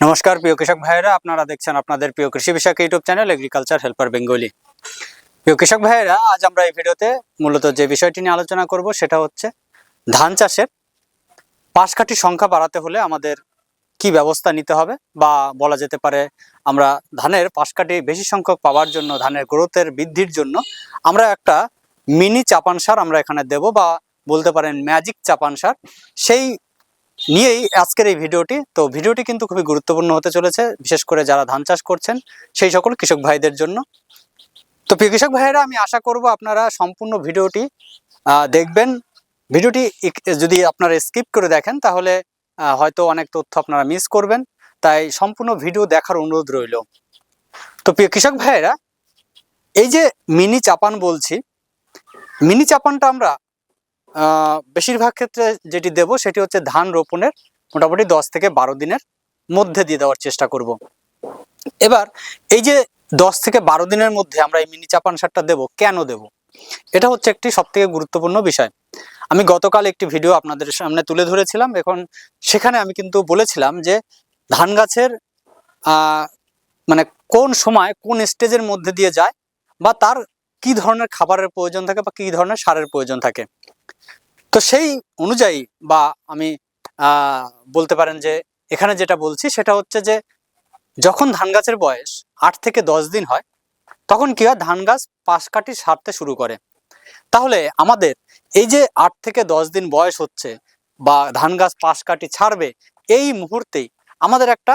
নমস্কার, প্রিয় কৃষক ভাইয়েরা। আপনারা দেখছেন আপনাদের প্রিয় কৃষি বিষয়ক YouTube channel agriculture helper Bengali প্রিয় কৃষক ভাইয়েরা, আজ আমরা এই ভিডিওতে মূলত যে বিষয়টি নিয়ে আলোচনা করব সেটা হচ্ছে ধান চাষের পাশকাঠির সংখ্যা বাড়াতে হলে আমাদের কি ব্যবস্থা নিতে হবে বা বলা যেতে পারে আমরা ধানের পাশকাঠি বেশি সংখ্যক পাওয়ার জন্য, ধানের গ্রোথের বৃদ্ধির জন্য আমরা একটা মিনি চাপান সার আমরা এখানে দেব বা বলতে পারেন ম্যাজিক চাপান সার। সেই নিয়েই আজকের এই ভিডিওটি। তো ভিডিওটি কিন্তু খুবই গুরুত্বপূর্ণ হতে চলেছে, বিশেষ করে যারা ধান চাষ করছেন, সেই সকল কৃষক ভাইদের জন্য। তো প্রিয় কৃষক ভাইয়েরা, আমি আশা করব আপনারা সম্পূর্ণ ভিডিওটি দেখবেন। ভিডিওটি যদি আপনারা স্কিপ করে দেখেন, তাহলে হয়তো অনেক তথ্য আপনারা মিস করবেন। তাই সম্পূর্ণ ভিডিও দেখার অনুরোধ রইল। তো প্রিয় কৃষক ভাইয়েরা, এই যে মিনি চাপান বলছি, মিনি চাপানটা আমরা বেশিরভাগ ক্ষেত্রে যেটি দেব সেটি হচ্ছে ধান রোপণের মোটামুটি দশ থেকে বারো দিনের মধ্যে দিয়ে দেওয়ার চেষ্টা করব। এবার এই যে দশ থেকে বারো দিনের মধ্যে আমরা এই মিনি চাপান সারটা দেব, কেন দেব? এটা হচ্ছে একটি সব থেকে গুরুত্বপূর্ণ বিষয়। আমি গতকাল একটি ভিডিও আপনাদের সামনে তুলে ধরেছিলাম। এখন সেখানে আমি কিন্তু বলেছিলাম যে ধান গাছের মানে কোন সময় কোন স্টেজের মধ্যে দিয়ে যায় বা তার কি ধরনের খাবারের প্রয়োজন থাকে বা কি ধরনের সারের প্রয়োজন থাকে। তো সেই অনুযায়ী বা আমি বলতে পারেন যে এখানে যেটা বলছি সেটা হচ্ছে যে যখন ধান গাছের বয়স আট থেকে দশ দিন হয়, তখন কি হয়? ধান গাছ পাশ কাটি সারতে শুরু করে। তাহলে আমাদের এই যে আট থেকে দশ দিন বয়স হচ্ছে বা ধান গাছ পাশ কাটি ছাড়বে, এই মুহূর্তেই আমাদের একটা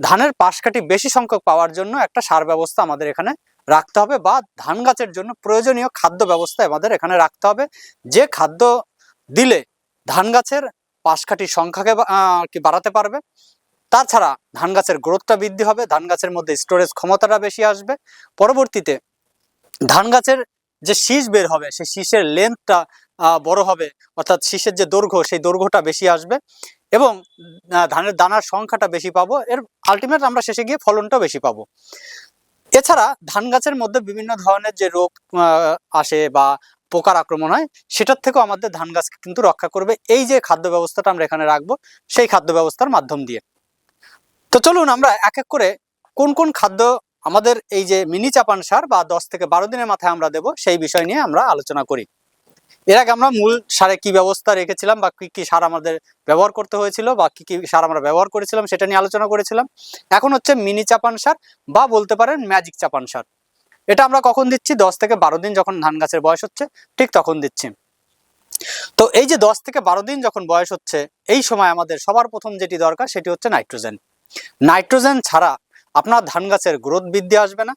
ধানের পাশ কাটি বেশি সংখ্যক পাওয়ার জন্য একটা সার ব্যবস্থা আমাদের এখানে রাখতে হবে বা ধান গাছের জন্য প্রয়োজনীয় খাদ্য ব্যবস্থা আমাদের এখানে রাখতে হবে। যে খাদ্য দিলে ধান গাছের পাশকাঠির সংখ্যাকে কি বাড়াতে পারবে, তাছাড়া ধান গাছের গ্রোথটা বৃদ্ধি হবে, ধান গাছের মধ্যে স্টোরেজ ক্ষমতাটা বেশি আসবে। পরবর্তীতে ধান গাছের যে শীষ বের হবে, সেই শীষের লেন্থটা বড় হবে, অর্থাৎ শীষের যে দৈর্ঘ্য, সেই দৈর্ঘ্যটা বেশি আসবে এবং ধানের দানার সংখ্যাটা বেশি পাবো। এর আলটিমেট আমরা শেষে গিয়ে ফলনটা বেশি পাবো। এছাড়া ধান গাছের মধ্যে বিভিন্ন ধরনের যে রোগ আসে বা পোকার আক্রমণ হয়, সেটার থেকেও আমাদের ধান গাছকে কিন্তু রক্ষা করবে। এই যে খাদ্য ব্যবস্থাটা আমরা এখানে রাখব, সেই খাদ্য ব্যবস্থার মাধ্যম দিয়ে। তো চলুন আমরা এক এক করে কোন কোন খাদ্য আমাদের এই যে মিনি চাপান সার বা দশ থেকে বারো দিনের মাথায় আমরা দেব, সেই বিষয় নিয়ে আমরা আলোচনা করি। এর আগে আমরা মূল সারে কি ব্যবস্থা রেখেছিলাম বা কি কি সার আমাদের ব্যবহার করতে হয়েছিল বা কি কি সার আমরা ব্যবহার করেছিলাম সেটা নিয়ে আলোচনা করেছিলাম। এখন হচ্ছে মিনি চাপান সার বা বলতে পারেন ম্যাজিক চাপান সার। এটা আমরা কখন দিচ্ছি? দশ থেকে বারো দিন যখন ধান গাছের বয়স হচ্ছে, ঠিক তখন দিচ্ছি। তো এই যে দশ থেকে বারো দিন যখন বয়স হচ্ছে, এই সময় আমাদের সবার প্রথম যেটি দরকার সেটি হচ্ছে নাইট্রোজেন। নাইট্রোজেন ছাড়া আপনার ধান গাছের গ্রোথ বৃদ্ধি আসবে না।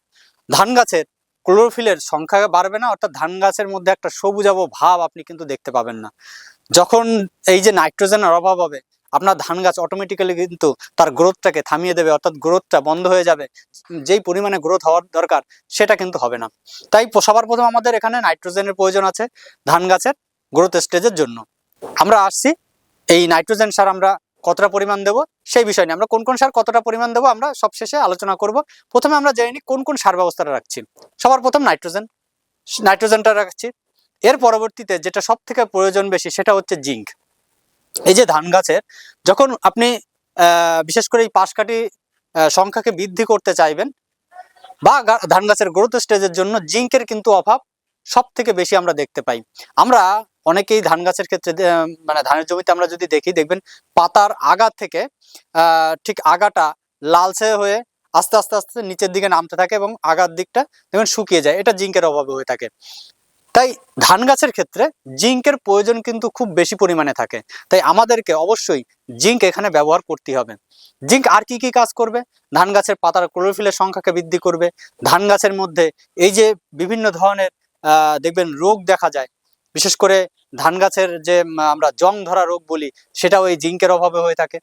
ধান গাছের ক্লোরোফিলের সংখ্যা বাড়বে না, অর্থাৎ ধান গাছের মধ্যে একটা সবুজাব ভাব আপনি কিন্তু দেখতে পাবেন না। যখন এই যে নাইট্রোজেনের অভাব হবে, আপনার ধান গাছ অটোমেটিক্যালি কিন্তু তার গ্রোথটাকে থামিয়ে দেবে, অর্থাৎ গ্রোথটা বন্ধ হয়ে যাবে। যেই পরিমাণে গ্রোথ হওয়ার দরকার, সেটা কিন্তু হবে না। তাই সবার প্রথম আমাদের এখানে নাইট্রোজেনের প্রয়োজন আছে ধান গাছের গ্রোথ স্টেজের জন্য। আমরা আসছি, এই নাইট্রোজেন সার আমরা কতটা পরিমাণ দেব, সেই বিষয় নিয়ে আমরা কোন কোন সার কতটা পরিমাণ দেবো আমরা সব শেষে আলোচনা করব। প্রথমে আমরা জেনে নিই কোন কোন সার ব্যবস্থাটা রাখছি। সবার প্রথম নাইট্রোজেন। নাইট্রোজেনটা রাখছি। এর পরবর্তীতে যেটা সব থেকে প্রয়োজন বেশি সেটা হচ্ছে জিঙ্ক। এই যে ধান গাছের, যখন আপনি বিশেষ করে এই পাশকাঠি সংখ্যাকে বৃদ্ধি করতে চাইবেন, বা ধান গাছের গ্রোথ স্টেজের জন্য জিঙ্কের কিন্তু অভাব সব থেকে বেশি আমরা দেখতে পাই। আমরা অনেকেই ধান গাছের ক্ষেত্রে মানে ধানের জমিতে আমরা যদি দেখি, দেখবেন পাতার আগা থেকে ঠিক আগাটা লালচে হয়ে আস্তে আস্তে আস্তে নিচের দিকে নামতে থাকে এবং আগার দিকটা দেখবেন শুকিয়ে যায়। এটা জিঙ্কের অভাবে হয়ে থাকে। তাই ধান গাছের ক্ষেত্রে জিঙ্কের প্রয়োজন কিন্তু খুব বেশি পরিমাণে থাকে। তাই আমাদেরকে অবশ্যই জিঙ্ক এখানে ব্যবহার করতে হবে। জিঙ্ক আর কি কি কাজ করবে? ধান গাছের পাতার ক্লোরোফিলের সংখ্যাকে বৃদ্ধি করবে। ধান গাছের মধ্যে এই যে বিভিন্ন ধরনের দেখবেন রোগ দেখা যায়। বিশেষ করে ধান গাছের যে আমরা জং ধরা রোগ বলি, সেটাও ওই জিঙ্কের অভাবে হয়ে থাকে।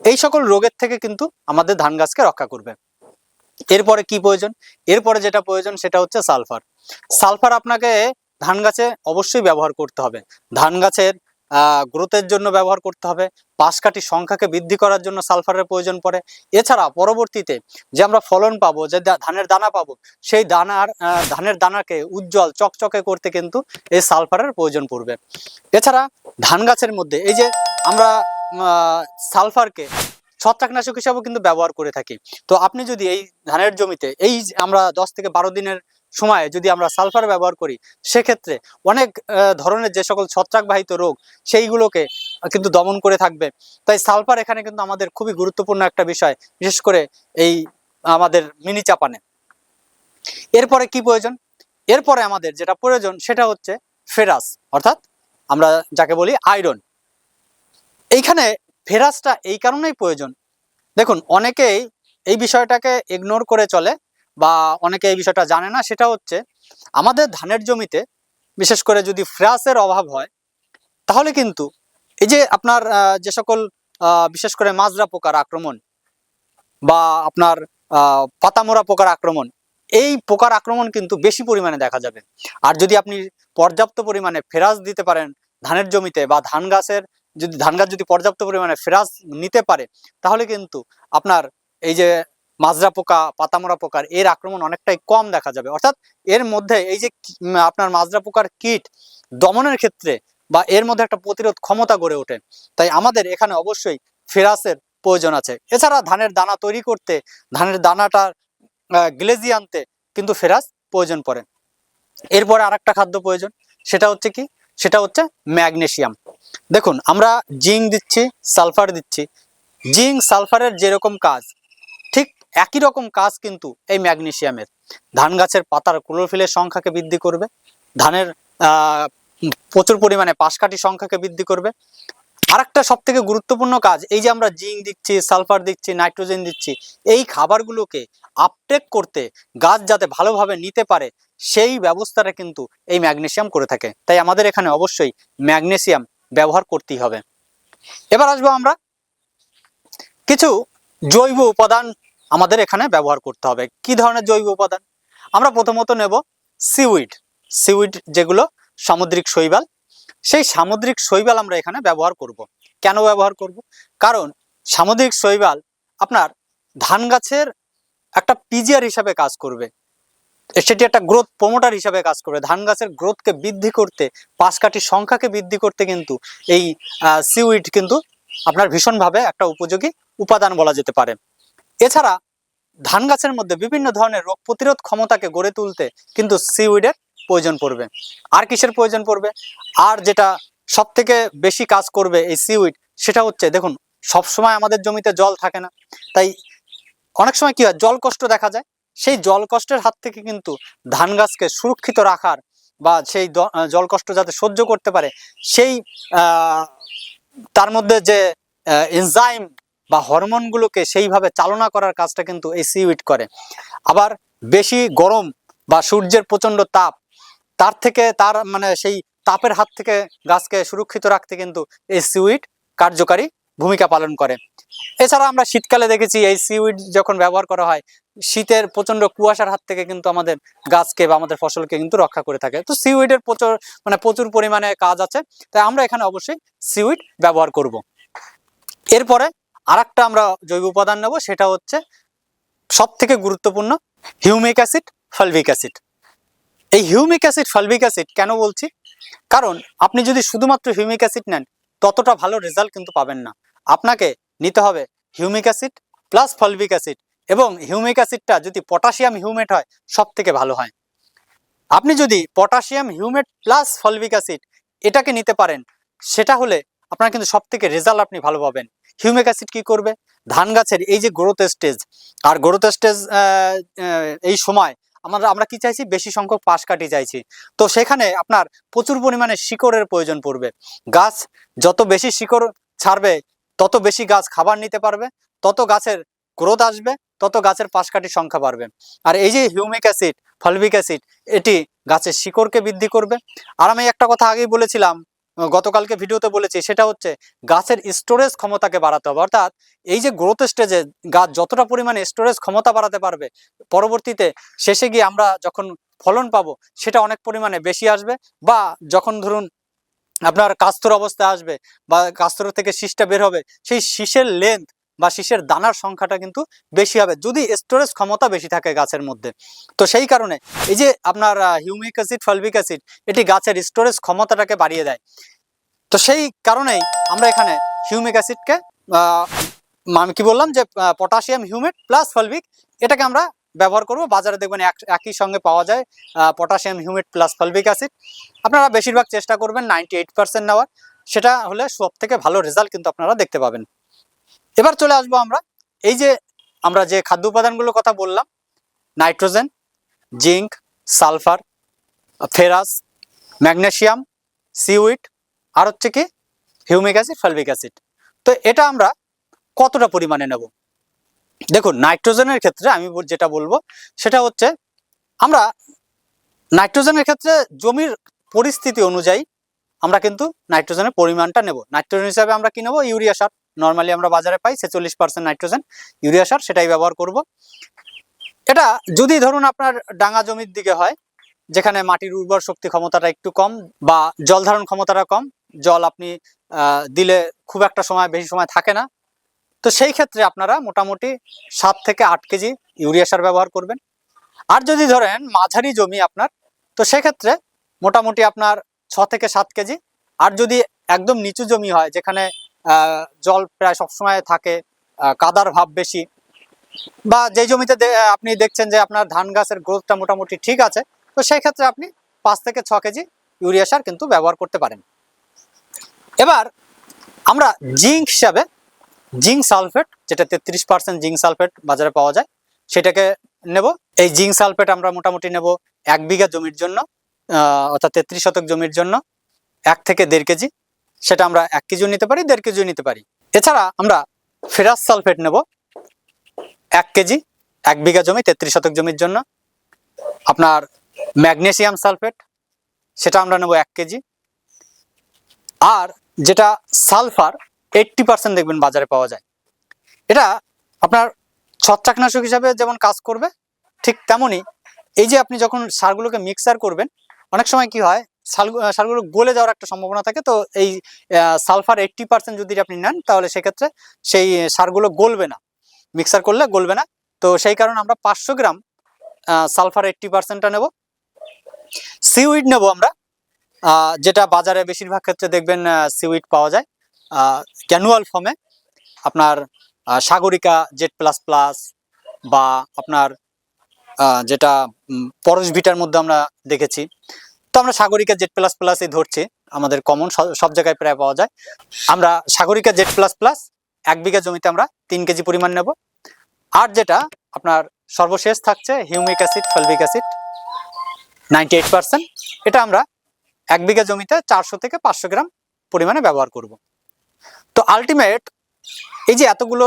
এই সকল রোগের থেকে কিন্তু আমাদের ধান গাছকে রক্ষা করবে। এরপরে কি প্রয়োজন? এরপরে যেটা প্রয়োজন, সেটা হচ্ছে সালফার। সালফার আপনাকে ধান গাছে অবশ্যই ব্যবহার করতে হবে। ধান গাছের গ্রোথের জন্য ব্যবহার করতে হবে। পাশকাঠির সংখ্যাকে বৃদ্ধি করার জন্য সালফারের প্রয়োজন পড়ে। এছাড়া পরবর্তীতে যে আমরা ফলন পাবো, যে ধানের দানা পাবো, সেই দানার ধানের দানাকে উজ্জ্বল, চকচকে করতে কিন্তু এই সালফারের প্রয়োজন পড়বে। এছাড়া ধান গাছের মধ্যে এই যে আমরা সালফারকে ছত্রাকনাশক হিসাবেও কিন্তু ব্যবহার করে থাকি। তো আপনি যদি এই ধানের জমিতে, এই আমরা দশ থেকে বারো দিনের সময় যদি আমরা সালফার ব্যবহার করি, সেক্ষেত্রে অনেক ধরনের যে সকল ছত্রাকবাহিত রোগ, সেইগুলোকে কিন্তু দমন করে থাকবে। তাই সালফার এখানে কিন্তু আমাদের খুবই গুরুত্বপূর্ণ একটা বিষয়, বিশেষ করে এই আমাদের মিনি চাপানে। এরপরে কি প্রয়োজন? এরপরে আমাদের যেটা প্রয়োজন, সেটা হচ্ছে ফেরাস, অর্থাৎ আমরা যাকে বলি আয়রন। এইখানে ফেরাসটা এই কারণেই প্রয়োজন। দেখুন, অনেকেই এই বিষয়টাকে ইগনোর করে চলে বা অনেকে এই বিষয়টা জানে না, সেটা হচ্ছে আমাদের ধানের জমিতে বিশেষ করে যদি ফ্রাসের অভাব হয়, তাহলে কিন্তু এই যে আপনার যে সকল বিশেষ করে মাজরা পোকার আক্রমণ বা আপনার পাতামোরা পোকার আক্রমণ, এই পোকার আক্রমণ কিন্তু বেশি পরিমাণে দেখা যাবে। আর যদি আপনি পর্যাপ্ত পরিমাণে ফেরাস দিতে পারেন ধানের জমিতে বা ধান গাছের যদি, ধান গাছ যদি পর্যাপ্ত পরিমাণে ফেরাস নিতে পারে, তাহলে কিন্তু আপনার এই যে মাজরা পোকা, পাতামোরা পোকার এর আক্রমণ অনেকটাই কম দেখা যাবে। অর্থাৎ এর মধ্যে এই যে আপনার মাজরা পোকার কীট দমনের ক্ষেত্রে বা এর মধ্যে একটা প্রতিরোধ ক্ষমতা গড়ে ওঠে। তাই আমাদের এখানে অবশ্যই ফেরাসের প্রয়োজন আছে। এছাড়া ধানের দানা তৈরি করতে, ধানের দানাটা গ্লেজি আনতে কিন্তু ফেরাস প্রয়োজন পড়ে। এরপরে আর একটা খাদ্য প্রয়োজন, সেটা হচ্ছে কি? সেটা হচ্ছে ম্যাগনেশিয়াম। দেখুন, আমরা জিঙ্ক দিচ্ছি, সালফার দিচ্ছি। জিঙ্ক, সালফারের যেরকম কাজ একই রকম কাজ কিন্তু এই ম্যাগনেশিয়ামের। ধান গাছের পাতার ক্লোরোফিলের সংখ্যাকে বৃদ্ধি করবে, ধানের প্রচুর পরিমাণে পাশকাঠি সংখ্যাকে বৃদ্ধি করবে। আরেকটা সব থেকে গুরুত্বপূর্ণ কাজ, এই যে আমরা জিঙ্ক দিচ্ছি, সালফার দিচ্ছি, নাইট্রোজেন দিচ্ছি, এই খাবারগুলোকে আপটেক করতে গাছ যাতে ভালোভাবে নিতে পারে, সেই ব্যবস্থাটা কিন্তু এই ম্যাগনেশিয়াম করে থাকে। তাই আমাদের এখানে অবশ্যই ম্যাগনেসিয়াম ব্যবহার করতেই হবে। এবার আসব আমরা কিছু জৈব উপাদান আমাদের এখানে ব্যবহার করতে হবে। কি ধরনের জৈব উপাদান? আমরা প্রথমত নেব সিউইড। সিউইড যেগুলো সামুদ্রিক শৈবাল, সেই সামুদ্রিক শৈবাল আমরা এখানে ব্যবহার করব। কেন ব্যবহার করব? কারণ সামুদ্রিক শৈবাল আপনার ধান গাছের একটা পিজিআর হিসাবে কাজ করবে। সেটি একটা গ্রোথ প্রমোটার হিসাবে কাজ করবে। ধান গাছের গ্রোথকে বৃদ্ধি করতে পাশকাঠির সংখ্যাকে বৃদ্ধি করতে কিন্তু এই সিউইড কিন্তু আপনার ভীষণভাবে একটা উপযোগী উপাদান বলা যেতে পারে। এছাড়া ধান গাছের মধ্যে বিভিন্ন ধরনের রোগ প্রতিরোধ ক্ষমতাকে গড়ে তুলতে কিন্তু সিউইডের প্রয়োজন পড়বে। আর কিসের প্রয়োজন পড়বে? আর যেটা সব থেকে বেশি কাজ করবে এই সিউইড, সেটা হচ্ছে দেখুন সব সময় আমাদের জমিতে জল থাকে না। তাই অনেক সময় কি হয়, জল কষ্ট দেখা যায়। সেই জল কষ্টের হাত থেকে কিন্তু ধান গাছকে সুরক্ষিত রাখার বা সেই জল কষ্ট যাতে সহ্য করতে পারে, সেই তার মধ্যে যে এনজাইম বা হরমোনগুলোকে সেইভাবে চালনা করার কাজটা কিন্তু এই সিউইড করে। আবার বেশি গরম বা সূর্যের প্রচণ্ড তাপ, তার থেকে তার মানে সেই তাপের হাত থেকে গাছকে সুরক্ষিত রাখতে কিন্তু এই সিউইড কার্যকারী ভূমিকা পালন করে। এছাড়া আমরা শীতকালে দেখেছি এই সিউইড যখন ব্যবহার করা হয়, শীতের প্রচণ্ড কুয়াশার হাত থেকে কিন্তু আমাদের গাছকে বা আমাদের ফসলকে কিন্তু রক্ষা করে থাকে। তো সিউইডের প্রচুর মানে প্রচুর পরিমাণে কাজ আছে, তাই আমরা এখানে অবশ্যই সিউইড ব্যবহার করব। এরপরে আরেকটা আমরা জৈব উপাদান নেব, সেটা হচ্ছে সব থেকে গুরুত্বপূর্ণ হিউমিক অ্যাসিড, ফালভিক অ্যাসিড। এই হিউমিক অ্যাসিড, ফালভিক অ্যাসিড কেন বলছি? কারণ আপনি যদি শুধুমাত্র হিউমিক অ্যাসিড নেন, ততটা ভালো রেজাল্ট কিন্তু পাবেন না। আপনাকে নিতে হবে humic acid plus fulvic acid এবং হিউমিক অ্যাসিডটা যদি পটাশিয়াম হিউমেট হয় সব থেকে ভালো হয়। আপনি যদি potassium humate plus fulvic acid এটাকে নিতে পারেন, সেটা হলে আপনার কিন্তু সব থেকে রেজাল্ট আপনি ভালো পাবেন। হিউমিক অ্যাসিড কি করবে? ধান গাছের এই যে গ্রোথ স্টেজ আর গ্রোথ স্টেজ এই সময় আমরা আমরা কি চাইছি? বেশি সংখ্যক পাশ কাটি চাইছি। তো সেখানে আপনার প্রচুর পরিমাণে শিকড়ের প্রয়োজন পড়বে। গাছ যত বেশি শিকড় ছাড়বে, তত বেশি গাছ খাবার নিতে পারবে, তত গাছের গ্রোথ আসবে, তত গাছের পাশকাঠির সংখ্যা বাড়বে। আর এই যে হিউমিক অ্যাসিড ফলভিক অ্যাসিড এটি গাছের শিকড়কে বৃদ্ধি করবে। আর আমি একটা কথা আগেই বলেছিলাম গতকালকে ভিডিওতে বলেছি, সেটা হচ্ছে গাছের স্টোরেজ ক্ষমতাকে বাড়াতে হবে। অর্থাৎ এই যে গ্রোথ স্টেজে গাছ যতটা পরিমাণে স্টোরেজ ক্ষমতা বাড়াতে পারবে, পরবর্তীতে শেষে গিয়ে আমরা যখন ফলন পাবো, সেটা অনেক পরিমাণে বেশি আসবে বা যখন ধরুন আপনার কাস্তর অবস্থা আসবে বা কাস্তর থেকে শীষটা বের হবে, সেই শীষের লেন্থ বা শীষের দানার সংখ্যাটা কিন্তু বেশি হবে, যদি স্টোরেজ ক্ষমতা বেশি থাকে গাছের মধ্যে। তো সেই কারণে এই যে আপনার হিউমিক অ্যাসিড ফলভিক অ্যাসিড এটি গাছের স্টোরেজ ক্ষমতাটাকে বাড়িয়ে দেয়। তো সেই কারণেই আমরা এখানে হিউমিক অ্যাসিডকে আমি কি বললাম যে পটাশিয়াম হিউমেট প্লাস ফলভিক এটাকে আমরা ব্যবহার করব। বাজারে দেখবেন এক- একই সঙ্গে পাওয়া যায় potassium humate plus fulvic acid আপনারা বেশিরভাগ চেষ্টা করবেন নাইনটি এইট পার্সেন্ট নেওয়ার। সেটা হলে সব থেকে ভালো রেজাল্ট কিন্তু আপনারা দেখতে পাবেন। এবার চলে আসব আমরা। এই যে আমরা যে খাদ্য উপাদানগুলোর কথা বললাম, nitrogen, zinc, sulphur, ferrous magnesium seaweed আর হচ্ছে কি হিউমিক অ্যাসিড ফালভিক অ্যাসিড। তো এটা আমরা কতটা পরিমাণে নেব? দেখুন, নাইট্রোজেনের ক্ষেত্রে আমি যেটা বলব, সেটা হচ্ছে আমরা নাইট্রোজেনের ক্ষেত্রে জমির পরিস্থিতি অনুযায়ী আমরা কিন্তু নাইট্রোজেনের পরিমাণটা নেব। নাইট্রোজেন হিসাবে আমরা কি নেব? ইউরিয়া সার। নর্মালি আমরা বাজারে পাই ছেচল্লিশ পার্সেন্ট নাইট্রোজেন ইউরিয়া সার, সেটাই ব্যবহার করব। এটা যদি ধরুন আপনার ডাঙা জমির দিকে হয়, যেখানে মাটির উর্বর শক্তি ক্ষমতাটা একটু কম বা জল ধারণ ক্ষমতাটা কম, জল আপনি দিলে খুব একটা সময়, বেশি সময় থাকে না, তো সেই ক্ষেত্রে আপনারা মোটামুটি সাত থেকে আট কেজি ইউরিয়া সার ব্যবহার করবেন। আর যদি ধরেন মাঝারি জমি আপনার, তো সেক্ষেত্রে মোটামুটি আপনার ছ থেকে সাত কেজি। আর যদি একদম নিচু জমি হয়, যেখানে জল প্রায় সবসময় থাকে কাদার ভাব বেশি। বা যে জমিতে আপনি দেখছেন যে আপনার ধান গাছের গ্রোথটা মোটামুটি ঠিক আছে তো সেই ক্ষেত্রে আপনি পাঁচ থেকে ছ কেজি ইউরিয়া সার কিন্তু ব্যবহার করতে পারেন। এবার আমরা জিঙ্ক হিসাবে জিঙ্ক সালফেট যেটা তেত্রিশ পার্সেন্ট জিঙ্ক সালফেট বাজারে পাওয়া যায় সেটাকে নেব। এই জিঙ্ক সালফেট আমরা মোটামুটি নেব এক বিঘা জমির জন্য অর্থাৎ তেত্রিশ শতক জমির জন্য এক থেকে দেড় কেজি। সেটা আমরা এক কেজিও নিতে পারি, দেড় কেজিও নিতে পারি। এছাড়া আমরা ফেরাস সালফেট নেব এক কেজি, এক বিঘা জমি, তেত্রিশ শতক জমির জন্য। আপনার ম্যাগনেসিয়াম সালফেট, সেটা আমরা নেব এক কেজি। আর যেটা সালফার, এইট্টি পার্সেন্ট দেখবেন বাজারে পাওয়া যায়। এটা আপনার ছত্রাকনাশক হিসাবে যেমন কাজ করবে, ঠিক তেমনই এই যে আপনি যখন সারগুলোকে মিক্সার করবেন, অনেক সময় কি হয় সাল- আহ, সারগুলো গলে যাওয়ার একটা সম্ভাবনা থাকে তো এই সালফার এইট্টি পার্সেন্ট যদি আপনি নেন তাহলে সেক্ষেত্রে সেই সারগুলো গলবে না মিক্সার করলে গলবে না। তো সেই কারণে আমরা পাঁচশো গ্রাম সালফার এইট্টি পার্সেন্টটা নেব। সিউইড নেব আমরা যেটা বাজারে বেশিরভাগ ক্ষেত্রে দেখবেন সিউইড পাওয়া যায় ক্যানুয়াল ফর্মে। আপনার সাগরিকা জেড প্লাস প্লাস বা আপনার যেটা পরশ ভিটার মধ্যে আমরা দেখেছি। তো আমরা সাগরিকা জেড প্লাস প্লাসই ধরছি। আমাদের কমন সব জায়গায় প্রায় পাওয়া যায়। আমরা সাগরিকা জেড প্লাস প্লাস এক বিঘা জমিতে আমরা তিন কেজি পরিমাণ নেব। আর যেটা আপনার সর্বশেষ থাকছে humic acid fulvic acid ninety eight percent এটা আমরা এক বিঘা জমিতে চারশো থেকে পাঁচশো গ্রাম পরিমাণে ব্যবহার করব। তো আলটিমেট এই যে এতগুলো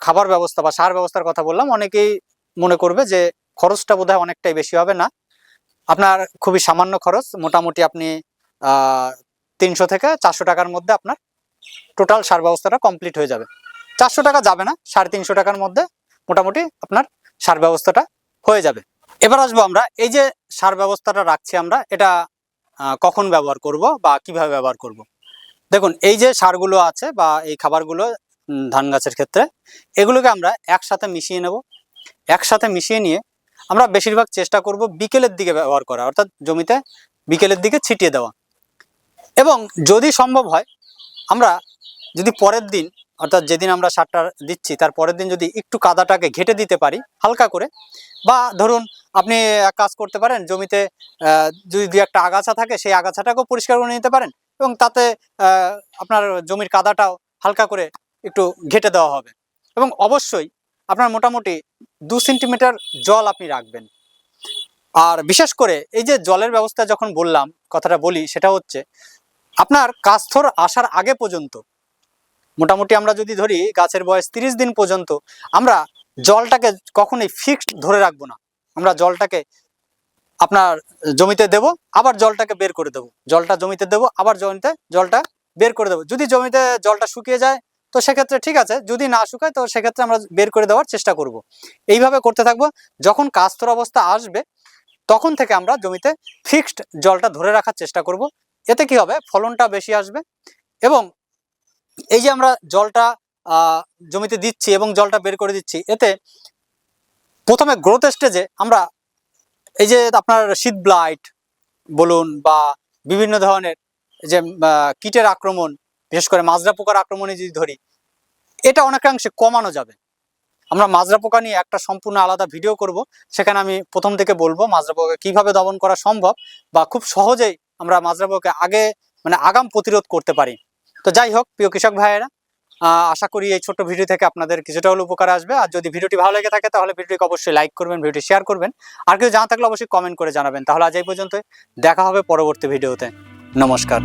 খাবার ব্যবস্থা বা সার ব্যবস্থার কথা বললাম, অনেকেই মনে করবে যে খরচটা বোধহয় অনেকটাই বেশি হবে না। আপনার খুবই সামান্য খরচ। মোটামুটি আপনি তিনশো থেকে চারশো টাকার মধ্যে আপনার টোটাল সার ব্যবস্থাটা কমপ্লিট হয়ে যাবে। চারশো টাকা যাবে না, সাড়ে তিনশো টাকার মধ্যে মোটামুটি আপনার সার ব্যবস্থাটা হয়ে যাবে। এবার আসব আমরা, এই যে সার ব্যবস্থাটা রাখছি আমরা, এটা কখন ব্যবহার করব বা কীভাবে ব্যবহার করব? দেখুন, এই যে সারগুলো আছে বা এই খাবারগুলো ধান গাছের ক্ষেত্রে, এগুলোকে আমরা একসাথে মিশিয়ে নেব। একসাথে মিশিয়ে নিয়ে আমরা বেশিরভাগ চেষ্টা করব বিকেলের দিকে ব্যবহার করা, অর্থাৎ জমিতে বিকেলের দিকে ছিটিয়ে দেওয়া। এবং যদি সম্ভব হয়, আমরা যদি পরের দিন, অর্থাৎ যেদিন আমরা সারটা দিচ্ছি, তার পরের দিন যদি একটু কাদাটাকে ঘেটে দিতে পারি, হালকা করে, বা ধরুন আপনি এক কাজ করতে পারেন, জমিতে যদি দু একটা আগাছা থাকে, সেই আগাছাটাকেও পরিষ্কার করে নিতে পারেন, এবং তাতে আপনার জমির কাদাটাও হালকা করে একটু ঘেটে দেওয়া হবে। এবং অবশ্যই আপনার মোটামুটি দু সেন্টিমিটার জল আপনি রাখবেন। আর বিশেষ করে এই যে জলের ব্যবস্থা যখন বললাম, কথাটা বলি, সেটা হচ্ছে আপনার কাস্থর আসার আগে পর্যন্ত, মোটামুটি আমরা যদি ধরি গাছের বয়স তিরিশ দিন পর্যন্ত, আমরা জলটাকে কখনোই ফিক্সড ধরে রাখব না। আমরা জলটাকে আপনার জমিতে দেব, আবার জলটাকে বের করে দেবো। জলটা জমিতে দেবো, আবার জমিতে জলটা বের করে দেবো। যদি জমিতে জলটা শুকিয়ে যায় তো সেক্ষেত্রে ঠিক আছে, যদি না শুকায় তো সেক্ষেত্রে আমরা বের করে দেওয়ার চেষ্টা করব। এইভাবে করতে থাকব, যখন কাস্তর অবস্থা আসবে, তখন থেকে আমরা জমিতে ফিক্সড জলটা ধরে রাখার চেষ্টা করব। এতে কি হবে? ফলনটা বেশি আসবে এবং এই যে আমরা জলটা জমিতে দিচ্ছি এবং জলটা বের করে দিচ্ছি, এতে প্রথমে গ্রোথ স্টেজে আমরা এই যে আপনার শীত ব্লাইট বলুন বা বিভিন্ন ধরনের যে কীটের আক্রমণ বিশেষ করে মাজরা পোকার আক্রমণে যদি ধরি, এটা অনেকাংশে কমানো যাবে। আমরা মাজরা পোকা নিয়ে একটা সম্পূর্ণ আলাদা ভিডিও করব, সেখানে আমি প্রথম থেকে বলব মাজরা পোকা কীভাবে দমন করা সম্ভব বা খুব সহজেই আমরা মাজরা পোকাকে আগে মানে আগাম প্রতিরোধ করতে পারি। তো যাই হোক, প্রিয় কৃষক ভাইয়েরা আশা করি এই ছোট্ট ভিডিও থেকে আপনাদের কিছুটা হলে উপকার আসবে। আর যদি ভিডিওটি ভালো লেগে থাকে, তাহলে ভিডিওটিকে অবশ্যই লাইক করবেন ভিডিওটি শেয়ার করবেন। আর কেউ জানা থাকলে অবশ্যই কমেন্ট করে জানাবেন। তাহলে আজ এই পর্যন্ত দেখা হবে পরবর্তী ভিডিওতে নমস্কার।